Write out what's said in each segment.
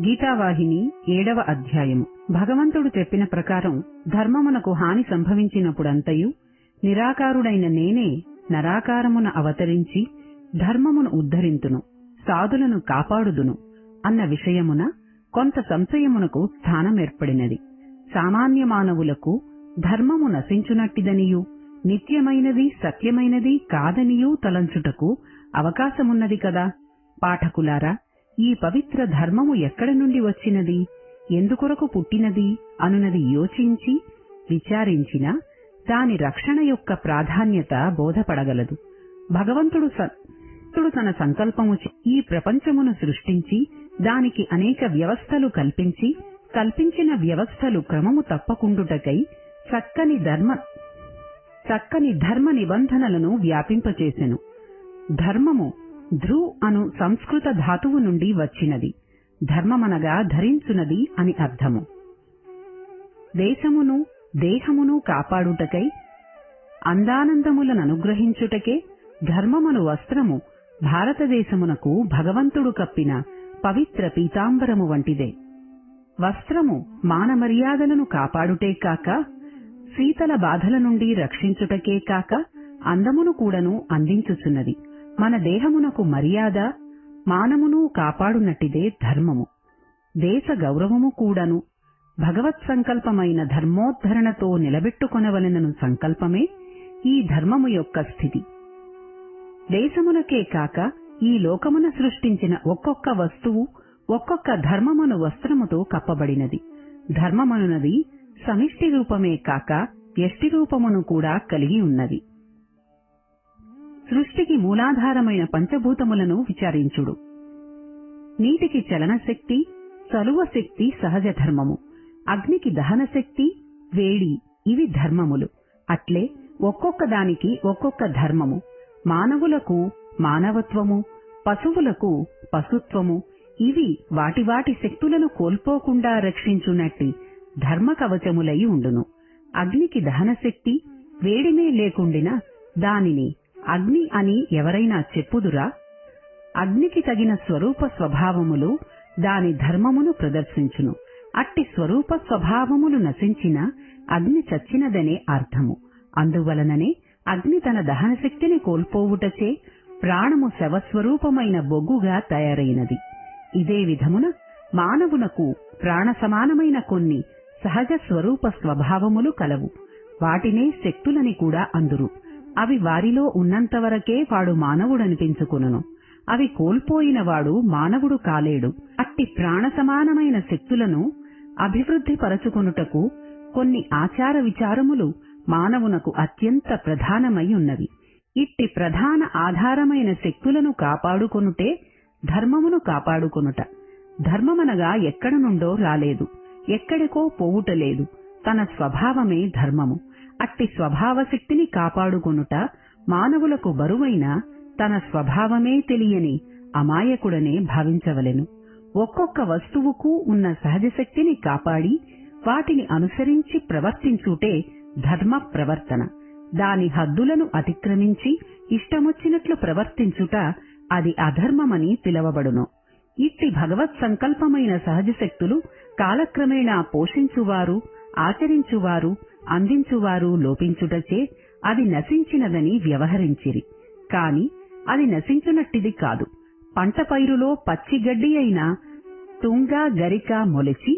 గీతావాహిని ఏడవ అధ్యాయము. భగవంతుడు చెప్పిన ప్రకారం ధర్మమునకు హాని సంభవించినప్పుడంతయు నిరాకారుడైన నేనే నరాకారమున అవతరించి ధర్మమును ఉద్ధరింతును సాధులను కాపాడుదును అన్న విషయమున కొంత సంశయమునకు స్థానమేర్పడినది. సామాన్య మానవులకు ధర్మము నశించునట్టిదనియు నిత్యమైనది సత్యమైనది కాదనియూ తలంచుటకు అవకాశమున్నది కదా. పాఠకులారా ఈ పవిత్ర ధర్మము ఎక్కడ నుండి వచ్చినది? ఎందుకొరకు పుట్టినది? అనునది యోచించి విచారించిన దాని రక్షణ యొక్క ప్రాధాన్యత బోధపడగలదు. భగవంతుడు స- తన సంకల్పము ఈ ప్రపంచమును సృష్టించి దానికి అనేక వ్యవస్థలు కల్పించి కల్పించిన వ్యవస్థలు క్రమము తప్పకుండుటకై చక్కని ధర్మ చక్కని ధర్మ నిబంధనలను వ్యాపింపచేసెను. ధర్మము ధృ అను సంస్కృత ధాతువు నుండి వచ్చినది. ధర్మమనగా ధరించునది అని అర్థము. దేశమును దేహమును కాపాడుటకై అందానందములను అనుగ్రహించుటకే ధర్మమను వస్త్రము భారతదేశమునకు భగవంతుడు కప్పిన పవిత్ర పీతాంబరము వంటిదే. వస్త్రము మానమర్యాదలను కాపాడుటే కాక శీతల బాధల నుండి రక్షించుటకే కాక అందమును కూడాను అందించుచున్నది. మన దేహమునకు మర్యాద మానమును కాపాడునట్టిదే ధర్మము. దేశ గౌరవము కూడాను భగవత్ సంకల్పమైన ధర్మోద్ధరణతో నిలబెట్టుకొనవలెనను సంకల్పమే ఈ ధర్మము యొక్క స్థితి. దేశమునకే కాక ఈ లోకమున సృష్టించిన ఒక్కొక్క వస్తువు ఒక్కొక్క ధర్మమును వస్త్రముతో కప్పబడినది. ధర్మమనున్నది సమిష్టి రూపమే కాక ఎష్టి రూపమును కూడా కలిగి ఉన్నది. సృష్టికి మూలాధారమైన పంచభూతములను విచారించుడు. నీటికి చలన శక్తి శక్తి సహజ ధర్మము. అగ్నికి దహన శక్తి వేడి ఇవి ధర్మములు. అట్లే ఒక్కొక్క దానికి ఒక్కొక్క ధర్మము. మానవులకు మానవత్వము పశువులకు పశుత్వము. ఇవి వాటి వాటి శక్తులను కోల్పోకుండా రక్షించునట్టి ధర్మ కవచములై ఉండును. అగ్నికి దహనశక్తి వేడిమే లేకుండిన దానిని అగ్ని అని ఎవరైనా చెప్పుదురా? అగ్నికి తగిన స్వరూప స్వభావములు దాని ధర్మమును ప్రదర్శించును. అట్టి స్వరూప స్వభావములు నశించిన అగ్ని చచ్చినదనే అర్థము. అందువలననే అగ్ని తన దహన శక్తిని కోల్పోవుటచే ప్రాణము శవస్వరూపమైన బొగ్గుగా తయారైనది. ఇదే విధమున మానవునకు ప్రాణ సమానమైన కొన్ని సహజ స్వరూప స్వభావములు కలవు. వాటినే శక్తులని కూడా అందురు. అవి వారిలో ఉన్నంతవరకే వాడు మానవుడనిపించుకును అవి కోల్పోయిన వాడు మానవుడు కాలేడు. అట్టి ప్రాణ సమానమైన శక్తులను అభివృద్ధి పరచుకొనుటకు కొన్ని ఆచార విచారములు మానవునకు అత్యంత ప్రధానమై ఉన్నవి ఇట్టి ప్రధాన ఆధారమైన శక్తులను కాపాడుకొనుటే ధర్మమును కాపాడుకొనుట. ధర్మమనగా ఎక్కడ నుండో రాలేదు. ఎక్కడికో పోవుటలేదు. తన స్వభావమే ధర్మము. అట్టి స్వభావశక్తిని కాపాడుకొనుట మానవులకు బరువైన తన స్వభావమే తెలియని అమాయకుడనే భావించవలెను. ఒక్కొక్క వస్తువుకు ఉన్న సహజశక్తిని కాపాడి వాటిని అనుసరించి ప్రవర్తించుటే ధర్మ ప్రవర్తన. దాని హద్దులను అతిక్రమించి ఇష్టమొచ్చినట్లు ప్రవర్తించుట అది అధర్మమని పిలవబడును. ఇట్టి భగవత్ సంకల్పమైన సహజ శక్తులు కాలక్రమేణా పోషించువారు ఆచరించువారు అందించువారు లోపించుటచే అది నశించినదని వ్యవహరించిరి. కాని అది నశించునట్టిది కాదు. పంట పైరులో పచ్చిగడ్డి అయిన తుంగ గరిక మొలిచి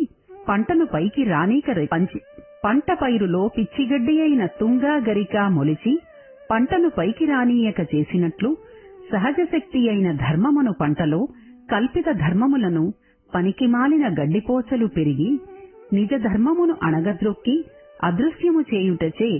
పంటను పైకి రానీక పంచి పంట పైరులో పిచ్చిగడ్డి అయిన తుంగ గరిక మొలిచి పంటను పైకి రానీయక చేసినట్లు సహజ శక్తి అయిన ధర్మమును పంటలో కల్పిత ధర్మములను పనికిమాలిన గడ్డిపోచలు పెరిగి నిజ ధర్మమును అణగద్రొక్కి అదృశ్యము చేయుటచే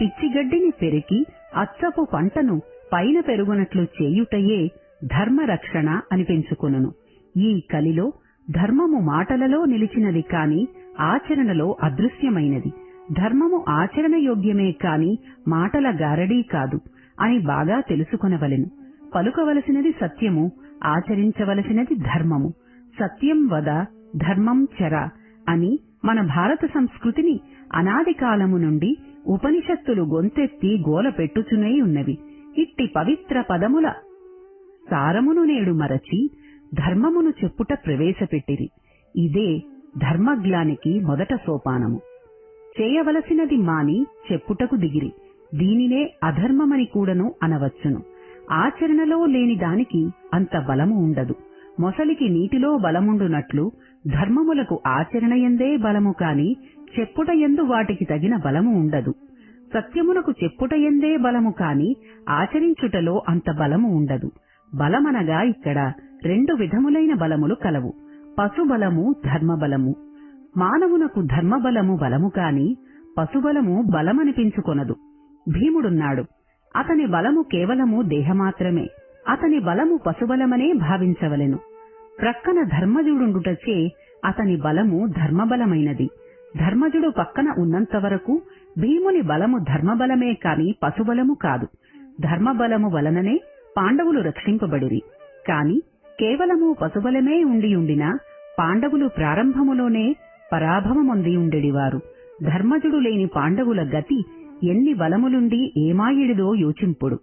పిచ్చిగడ్డిని పెరికి అచ్చపు పంటను పైన పెరుగునట్లు చేయుటయే ధర్మరక్షణ అనిపించుకొనును ఈ కలిలో ధర్మము మాటలలో నిలిచినది కాని ఆచరణలో అదృశ్యమైనది. ధర్మము ఆచరణ యోగ్యమే కాని మాటల గారడీ కాదు అని బాగా తెలుసుకొనవలెను. పలుకవలసినది సత్యము ఆచరించవలసినది ధర్మము. సత్యం వద ధర్మం చర అని మన భారత సంస్కృతిని అనాది కాలము నుండి ఉపనిషత్తులు గొంతెత్తి గోల పెట్టుచునే ఉన్నవి. ఇట్టి పవిత్ర పదముల సారమును నేడు మరచి ధర్మమును చెప్పుట ప్రవేశపెట్టిరి. ఇదే ధర్మగ్లానికి మొదట సోపానము. చేయవలసినది మాని చెప్పుటకు దిగిరి. దీనినే అధర్మమని కూడను అనవచ్చును. ఆచరణలో లేని దానికి అంత బలము ఉండదు. మొసలికి నీటిలో బలముండునట్లు ధర్మములకు ఆచరణయందే బలము కాని చెప్పుటయందు వాటికి తగిన బలము ఉండదు. సత్యమునకు చెప్పుటయందే బలము కాని ఆచరించుటలో అంత బలము ఉండదు. బలమనగా ఇక్కడ రెండు విధములైన బలములు కలవు. పశుబలము ధర్మబలము. మానవునకు ధర్మబలము బలము కాని పశుబలము బలమనిపించుకొనదు. భీముడున్నాడు. అతని బలము కేవలము దేహమాత్రమే. అతని బలము పశుబలమనే భావించవలెను. ప్రక్కన ధర్మజుడుండుటచే అతని బలము ధర్మబలమైనది. ధర్మజుడు పక్కన ఉన్నంత వరకు భీముని బలము ధర్మబలమే కాని పశుబలము కాదు. ధర్మబలము వలననే పాండవులు రక్షింపబడిరి. కాని కేవలము పశుబలమే ఉండియుండినా పాండవులు ప్రారంభములోనే పరాభవమొందియుండెడివారు. ధర్మజుడు లేని పాండవుల గతి ఎన్ని బలములుండి ఏమాయిడిదో యోచింపుడు.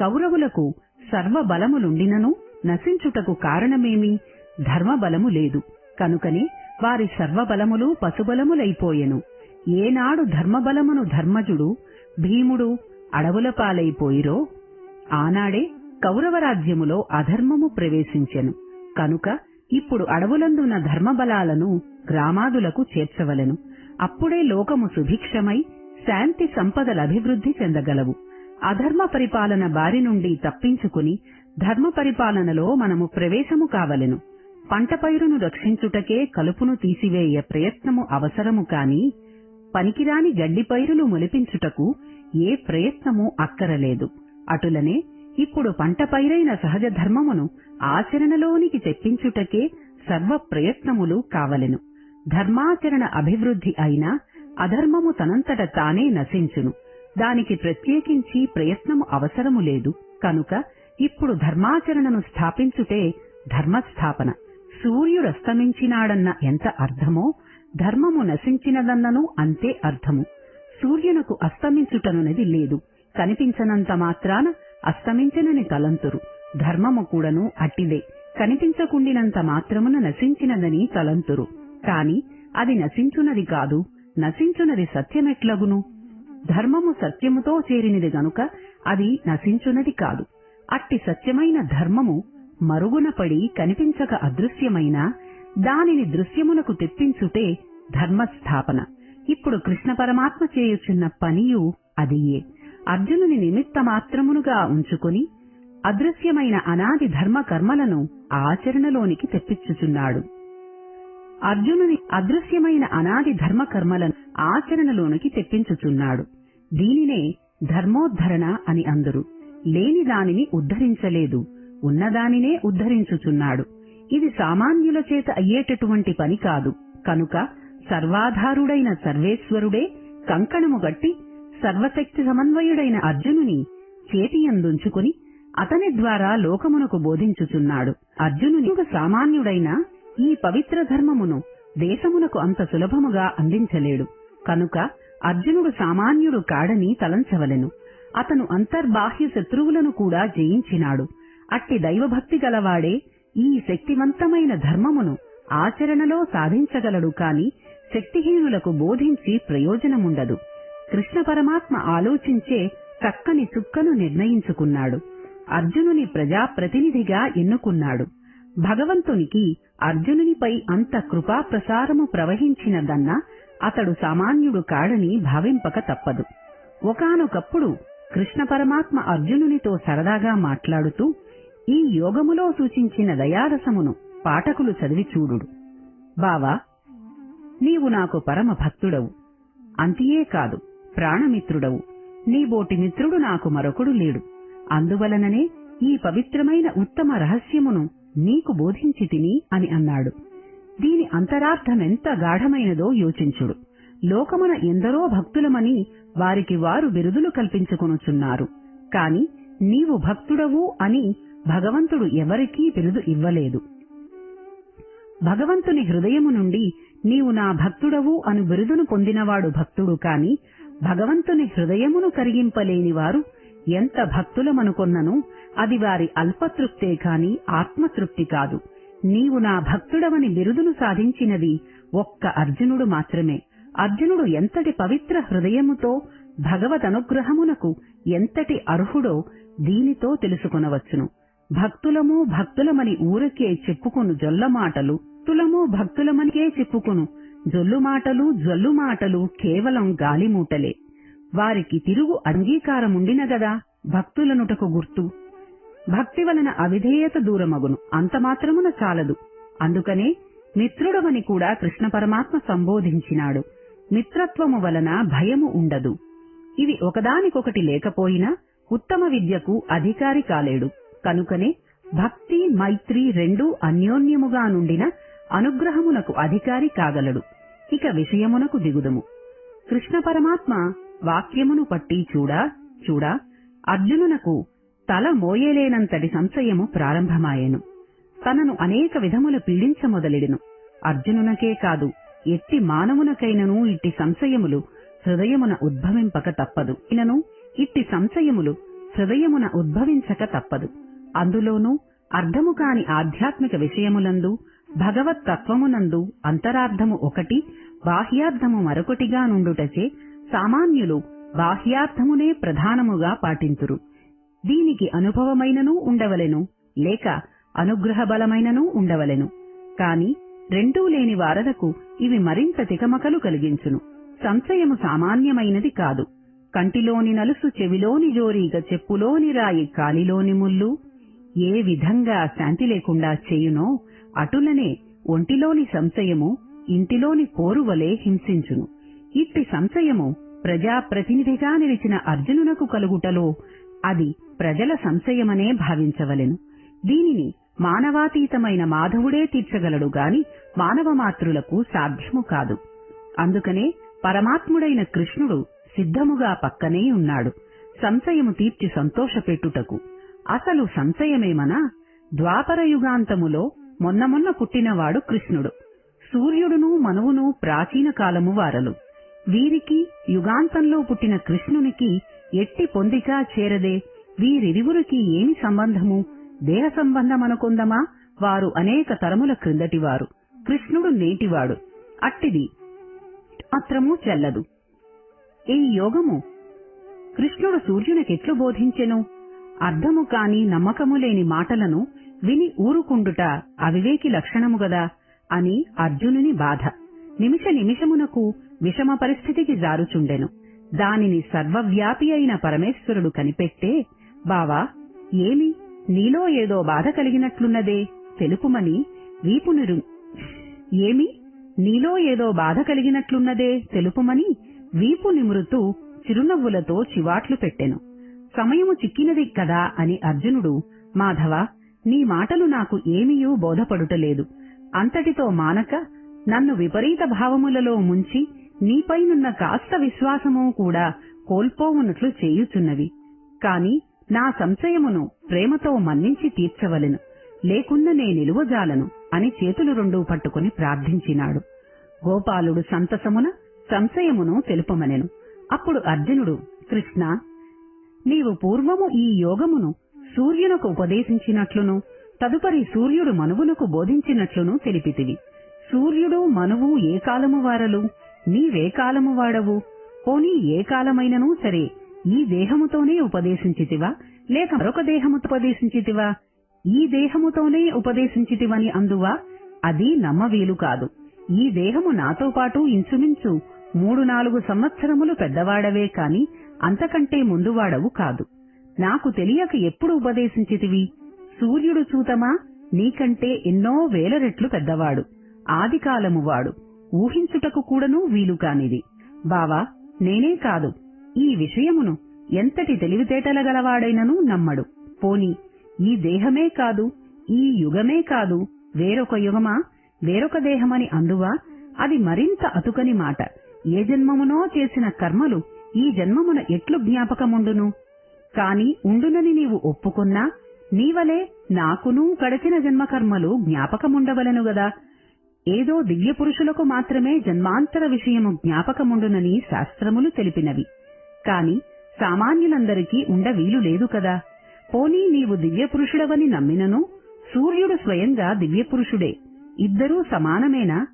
కౌరవులకు సర్వ బలములుండినను నశించుటకు కారణమేమి? ధర్మబలము లేదు. కనుకనే వారి సర్వబలములు పశుబలములైపోయెను. ఏనాడు ధర్మబలమును ధర్మజుడు భీముడు అడవుల పాలైపోయిరో? ఆనాడే కౌరవరాజ్యములో అధర్మము ప్రవేశించెను. కనుక ఇప్పుడు అడవులందున్న ధర్మబలాలను గ్రామాదులకు చేర్చవలెను. అప్పుడే లోకము సుభిక్షమై శాంతి సంపదలభివృద్ధి చెందగలవు. అధర్మ పరిపాలన బారి నుండి తప్పించుకుని ధర్మ పరిపాలనలో మనము ప్రవేశము కావలెను. పంట పైరును రక్షించుటకే కలుపును తీసివేయ ప్రయత్నము అవసరము కాని పనికిరాని గడ్డి పైరులు మొలిపించుటకు ఏ ప్రయత్నము అక్కరలేదు. అటులనే ఇప్పుడు పంట పైరైన సహజ ధర్మమును ఆచరణలోనికి తెప్పించుటకే సర్వ ప్రయత్నములు కావలెను. ధర్మాచరణ అభివృద్ధి అయినా అధర్మము తనంతట తానే నశించును. దానికి ప్రత్యేకించి ప్రయత్నము అవసరము లేదు. కనుక ఇప్పుడు ధర్మాచరణను స్థాపించుటే ధర్మస్థాపన. సూర్యుడస్తమించినాడన్న ఎంత అర్థమో ధర్మము నశించినదన్ననూ అంతే అర్థము. సూర్యునకు అస్తమించుటనున్నది లేదు. కనిపించనంత మాత్రాన అస్తమించనని తలంతురు ధర్మము కూడాను అట్టిదే. కనిపించకుండినంత మాత్రమున నశించినదని తలంతురు కాని అది నశించునది కాదు. నశించునది సత్యమెట్లగును? ధర్మము సత్యముతో చేరినది గనుక అది నశించునది కాదు. అట్టి సత్యమైన ధర్మము మరుగున పడి కనిపించక అదృశ్యమైన దానిని దృశ్యమునకు తెప్పించుటే ధర్మస్థాపన. ఇప్పుడు కృష్ణ పరమాత్మ చేయుచున్న పనియు అదియే. అర్జునుని నిమిత్త మాత్రమునుగా ఉంచుకొని అదృశ్యమైన అనాది ధర్మ కర్మలను ఆచరణలోనికి తెప్పించుచున్నాడు. అర్జునుని అదృశ్యమైన అనాది ధర్మకర్మలను ఆచరణలోనికి తెప్పించుచున్నాడు. దీనినే ధర్మోద్ధరణ అని అందరు. లేని దానిని ఉద్ధరించలేదు. ఉన్నదానినే ఉద్ధరించుచున్నాడు. ఇది సామాన్యుల చేత అయ్యేటటువంటి పని కాదు. కనుక సర్వాధారుడైన సర్వేశ్వరుడే కంకణము గట్టి సర్వశక్తి సమన్వయుడైన అర్జునుని చేతియందుంచుకుని అతని ద్వారా లోకమునకు బోధించుచున్నాడు. అర్జునుని సామాన్యుడైన ఈ పవిత్ర ధర్మమును దేశమునకు అంత సులభముగా అందించలేడు. కనుక అర్జునుడు సామాన్యుడు కాడని తలంచవలెను. అతను అంతర్బాహ్య శత్రువులను కూడా జయించినాడు. అట్టి దైవభక్తి గలవాడే ఈ శక్తివంతమైన ధర్మమును ఆచరణలో సాధించగలడు కాని శక్తిహీనులకు బోధించి ప్రయోజనముండదు. కృష్ణ పరమాత్మ ఆలోచించే చక్కని చుక్కను నిర్ణయించుకున్నాడు. అర్జునుని ప్రజాప్రతినిధిగా ఎన్నుకున్నాడు. భగవంతునికి అర్జునునిపై అంత కృపా ప్రసారము ప్రవహించినదన్నా అతడు సామాన్యుడు కాడని భావింపక తప్పదు. ఒకానొకప్పుడు కృష్ణ పరమాత్మ అర్జునునితో సరదాగా మాట్లాడుతూ ఈ యోగములో సూచించిన దయారసమును పాఠకులు చదివి చూడుడు. బావా నీవు నాకు పరమ భక్తుడవు. అంతియే కాదు ప్రాణమిత్రుడవు. నీబోటి మిత్రుడు నాకు మరొకడు లేడు. అందువలననే ఈ పవిత్రమైన ఉత్తమ రహస్యమును నీకు బోధించి తిని అని అన్నాడు. దీని అంతరార్థమెంత గాఢమైనదో యోచించుడు. లోకమున ఎందరో భక్తులమని వారికి వారు బిరుదులు కల్పించుకొనుచున్నారు. కాని నీవు భక్తుడవు అని భగవంతుడు ఎవరికీ బిరుదు ఇవ్వలేదు. భగవంతుని హృదయము నుండి నీవు నా భక్తుడవు అను బిరుదును పొందినవాడు భక్తుడు కాని భగవంతుని హృదయమును కరిగింపలేని వారు ఎంత భక్తులమనుకొన్నను అది వారి అల్పతృప్తే కాని ఆత్మతృప్తి కాదు. నీవు నా భక్తుడవని బిరుదును సాధించినది ఒక్క అర్జునుడు మాత్రమే. అర్జునుడు ఎంతటి పవిత్ర హృదయముతో భగవద్ అనుగ్రహమునకు ఎంతటి అర్హుడో దీనితో తెలుసుకొనవచ్చును. భక్తులము భక్తులమని ఊరకే చెప్పుకును జొల్ల మాటలు. భక్తులము భక్తులమనికే చెప్పుకును. జొల్లు మాటలు జొల్లు మాటలు కేవలం గాలిమూటలే. వారికి తిరుగు అంగీకారముండిన గదా భక్తులనుటకు గుర్తు. భక్తి వలన అవిధేయత దూరమగును. అంత మాత్రమున చాలదు. అందుకనే మిత్రుడవని కూడా కృష్ణ పరమాత్మ సంబోధించినాడు. మిత్రత్వము వలన భయము ఉండదు. ఇవి ఒకదానికొకటి లేకపోయినా ఉత్తమ విద్యకు అధికారి కాలేడు. కనుకనే భక్తి మైత్రి రెండూ అన్యోన్యముగా నుండిన అనుగ్రహమునకు అధికారి కాగలడు. ఇక విషయమునకు దిగుదము. కృష్ణ పరమాత్మ వాక్యమును పట్టి చూడా చూడా అర్జునునకు తల మోయలేనంతటి సంశయము ప్రారంభమాయెను. తనను అనేక విధముల పీడించమొదలెడెను అర్జునునకే కాదు ఎట్టి మానవునకైనను ఇట్టి సంశయములు హృదయమున ఉద్భవింపక తప్పదు. ఇనను ఇట్టి సంశయములు హృదయమున ఉద్భవించక తప్పదు. అందులోనూ అర్థము కాని ఆధ్యాత్మిక విషయములందు భగవత్ తత్వమునందు అంతరార్థము ఒకటి బాహ్యార్థము మరొకటిగా నుండుటచే సామాన్యులు బాహ్యార్థమునే ప్రధానముగా పాటింతురు. దీనికి అనుభవమైననూ ఉండవలెను లేక అనుగ్రహ బలమైననూ ఉండవలెను. కాని రెండూ లేని వారలకు ఇవి మరింత తికమకలు కలిగించును. సంశయము సామాన్యమైనది కాదు. కంటిలోని నలుసు చెవిలోని జోరీగ చెప్పులోని రాయి కాలిలోని ముళ్ళు ఏ విధంగా శాంతి లేకుండా చేయునో అటులనే ఒంటిలోని సంశయము ఇంటిలోని పోరువలే హింసించును. ఇట్టి సంశయము ప్రజాప్రతినిధిగా నిలిచిన అర్జునునకు కలుగుటలో అది ప్రజల సంశయమనే భావించవలెను. దీనిని మానవాతీతమైన మాధవుడే తీర్చగలడు గాని మానవ సాధ్యము కాదు. అందుకనే పరమాత్ముడైన కృష్ణుడు సిద్ధముగా పక్కనే ఉన్నాడు. సంశయము తీర్చి సంతోషపెట్టుటకు. అసలు సంశయమేమనా? ద్వాపరయుగాంతములో మొన్న మొన్న పుట్టినవాడు కృష్ణుడు. సూర్యుడును మనువును ప్రాచీన కాలము వారలు. వీరికి యుగాంతంలో పుట్టిన కృష్ణునికి ఎట్టి పొందిక చేరదే? వీరిరువురికి ఏమి సంబంధము? దేహ సంబంధమనుకుందమా వారు అనేక తరముల క్రిందటివారు. కృష్ణుడు నేటివాడు. అట్టిది మాత్రము చెల్లదు. ఈ యోగము కృష్ణుడు సూర్యునికెట్లు బోధించెను? అర్థము కాని నమ్మకము లేని మాటలను విని ఊరుకుండుట అవివేకి లక్షణము గదా? అని అర్జునుని బాధ. నిమిష నిమిషమునకు విషమ పరిస్థితికి జారుచుండెను. దానిని సర్వవ్యాపి అయిన పరమేశ్వరుడు కనిపెట్టే బావా ఏమి? నీలో ఏదో బాధ కలిగినట్లున్నదే? తెలుపుమని వీపునిరు ఏమి? నీలో ఏదో బాధ కలిగినట్లున్నదే? తెలుపుమని వీపు నిమురుతూ చిరునవ్వులతో చివాట్లు పెట్టెను. సమయము చిక్కినది కదా? అని అర్జునుడు మాధవ నీ మాటలు నాకు ఏమీయూ బోధపడుటలేదు. అంతటితో మానక నన్ను విపరీత భావములలో ముంచి నీపైనున్న కాస్త విశ్వాసము కూడా కోల్పోవునట్లు చేయుచున్నవి. కాని నా సంశయమును ప్రేమతో మన్నించి తీర్చవలెను. లేకున్న నే నిలువజాలను అని చేతులు రెండూ పట్టుకుని ప్రార్థించినాడు. గోపాలుడు సంతసమున సంశయమును తెలుపమనెను. అప్పుడు అర్జునుడు కృష్ణ నీవు పూర్వము ఈ యోగమును సూర్యునకు ఉపదేశించినట్లును తదుపరి సూర్యుడు మనువునకు బోధించినట్లును తెలిపితివి. సూర్యుడు మనువు ఏ కాలము వారలు? నీవే కాలము వాడవు. పోనీ ఏ కాలమైననూ సరే ఈ దేహముతోనే ఉపదేశించితివా? లేక మరొక దేహముతో ఉపదేశించితివా? ఈ దేహముతోనే ఉపదేశించితివని అందువా? అది నమ్మవీలు కాదు. ఈ దేహము నాతో పాటు ఇంచుమించు మూడు నాలుగు సంవత్సరములు పెద్దవాడవే కాని అంతకంటే ముందువాడవు కాదు. నాకు తెలియక ఎప్పుడు ఉపదేశించితివి? సూర్యుడు చూతమా? నీకంటే ఎన్నో వేల రెట్లు పెద్దవాడు. ఆదికాలము వాడు. ఊహించుటకు కూడను వీలు కానిది. బావా నేనే కాదు. ఈ విషయమును ఎంతటి తెలివితేటల గలవాడైనను నమ్మడు. పోని ఈ దేహమే కాదు ఈ యుగమే కాదు వేరొక యుగమా? వేరొక దేహమని అందువా? అది మరింత అతుకని మాట. ఏ జన్మమునో చేసిన కర్మలు ఈ జన్మమున ఎట్లు జ్ఞాపకముండును? కాని ఉండునని నీవు ఒప్పుకున్నా నీవలే నాకునూ గడచిన జన్మకర్మలు జ్ఞాపకముండవలను గదా? ఏదో దివ్య పురుషులకు మాత్రమే జన్మాంతర విషయము జ్ఞాపకముండునని శాస్త్రములు తెలిపినవి. కాని సామాన్యులందరికీ ఉండ వీలు లేదు కదా. పోనీ నీవు దివ్యపురుషుడవని నమ్మినను? సూర్యుడు స్వయంగా దివ్యపురుషుడే. ఇద్దరూ సమానమేనా?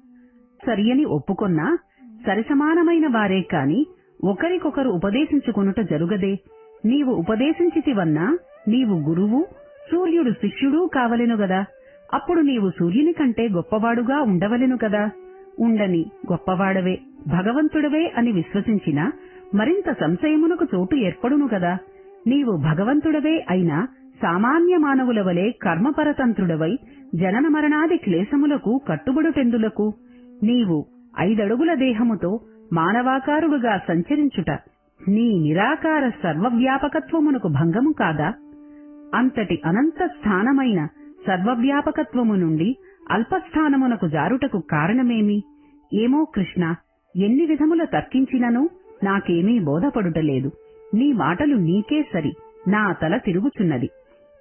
సరియని ఒప్పుకొన్నా? సరిసమానమైన వారే కాని ఒకరికొకరు ఉపదేశించుకొనుట జరుగదే. నీవు ఉపదేశించితివన్నా నీవు గురువు సూర్యుడు శిష్యుడూ కావలెను గదా. అప్పుడు నీవు సూర్యుని కంటే గొప్పవాడుగా ఉండవలెను కదా. ఉండని గొప్పవాడవే భగవంతుడవే అని విశ్వసించిన మరింత సంశయమునకు చోటు ఏర్పడును గదా నీవు భగవంతుడవే అయినా సామాన్య మానవుల వలె కర్మపరతంత్రుడవై జనన మరణాది క్లేశములకు కట్టుబడుటెందులకు నీవు ఐదడుగుల దేహముతో మానవాకారుడుగా సంచరించుట నీ నిరాకార సర్వవ్యాపకత్వమునకు భంగము కాదా? అంతటి అనంత స్థానమైన సర్వవ్యాపకత్వము నుండి అల్పస్థానమునకు జారుటకు కారణమేమి? ఏమో కృష్ణ ఎన్ని విధముల తర్కించినను నాకేమీ బోధపడుటలేదు. నీ మాటలు నీకే సరి నా తల తిరుగుచున్నది.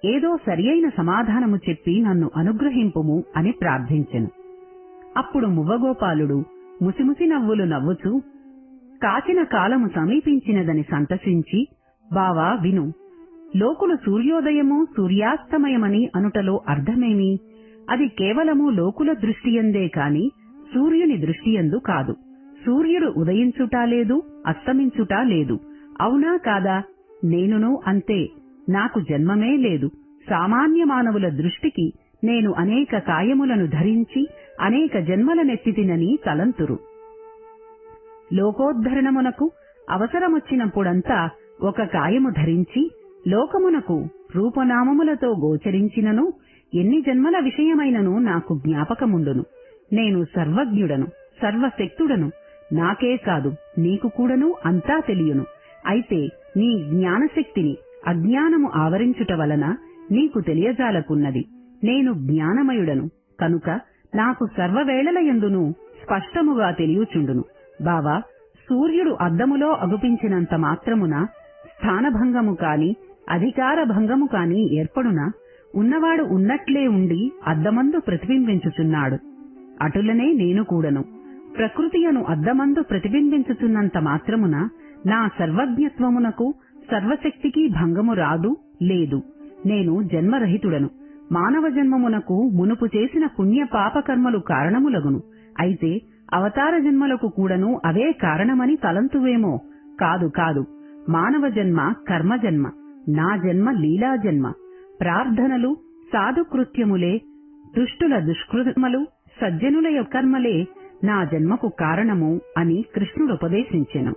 ఏదో సరియైన సమాధానము చెప్పి నన్ను అనుగ్రహింపుము అని ప్రార్థించెను. అప్పుడు మువ్వగోపాలుడు ముసిముసి నవ్వులు నవ్వుచూ కాచిన కాలము సమీపించినదని సంతసించి బావా విను లోకులు సూర్యోదయము సూర్యాస్తమయమని అనుటలో అర్థమేమి? అది కేవలము లోకుల దృష్టియందే కాని సూర్యుని దృష్టియందు కాదు. సూర్యుడు ఉదయించుటా లేదు అస్తమించుటా లేదు. అవునా కాదా? నేనును అంతే. నాకు జన్మమే లేదు. సామాన్య మానవుల దృష్టికి నేను అనేక కాయములను ధరించి అనేక జన్మలనెత్తితినని తలంతురు. లోకోద్ధరణమునకు అవసరమొచ్చినప్పుడంతా ఒక కాయము ధరించి లోకమునకు రూపనామములతో గోచరించినను ఎన్ని జన్మల విషయమైనను నాకు జ్ఞాపకముండును. నేను సర్వజ్ఞుడను సర్వశక్తుడను నాకే కాదు నీకు కూడాను అంతా తెలియను. అయితే నీ జ్ఞానశక్తిని అజ్ఞానము ఆవరించుట వలన నీకు తెలియజాలకున్నది. నేను జ్ఞానమయుడను కనుక నాకు సర్వవేళలయందును స్పష్టముగా తెలియచుండును. బావా సూర్యుడు అద్దములో అగుపించినంత మాత్రమున స్థానభంగము కాని అధికార భంగము కాని ఏర్పడునా ఉన్నవాడు ఉన్నట్లే ఉండి అద్దమందు ప్రతిబింబించుచున్నాడు. అటులనే నేను కూడను. ప్రకృతియను అద్దమందు ప్రతిబింబించుచున్నంత మాత్రమున నా సర్వజ్ఞత్వమునకు సర్వశక్తికి భంగము రాదు లేదు. నేను జన్మరహితుడను. మానవ జన్మమునకు మునుపు చేసిన పుణ్య పాపకర్మలు కారణములగును. అయితే అవతార జన్మలకు కూడాను అవే కారణమని తలంతువేమో? కాదు కాదు. మానవ జన్మ కర్మజన్మ. నా జన్మ లీలా జన్మ. ప్రార్థనలు సాధుకృత్యములే దుష్టుల దుష్కృతములు సజ్జనుల యొక్క కర్మలే నా జన్మకు కారణము అని కృష్ణుడు ఉపదేశించెను.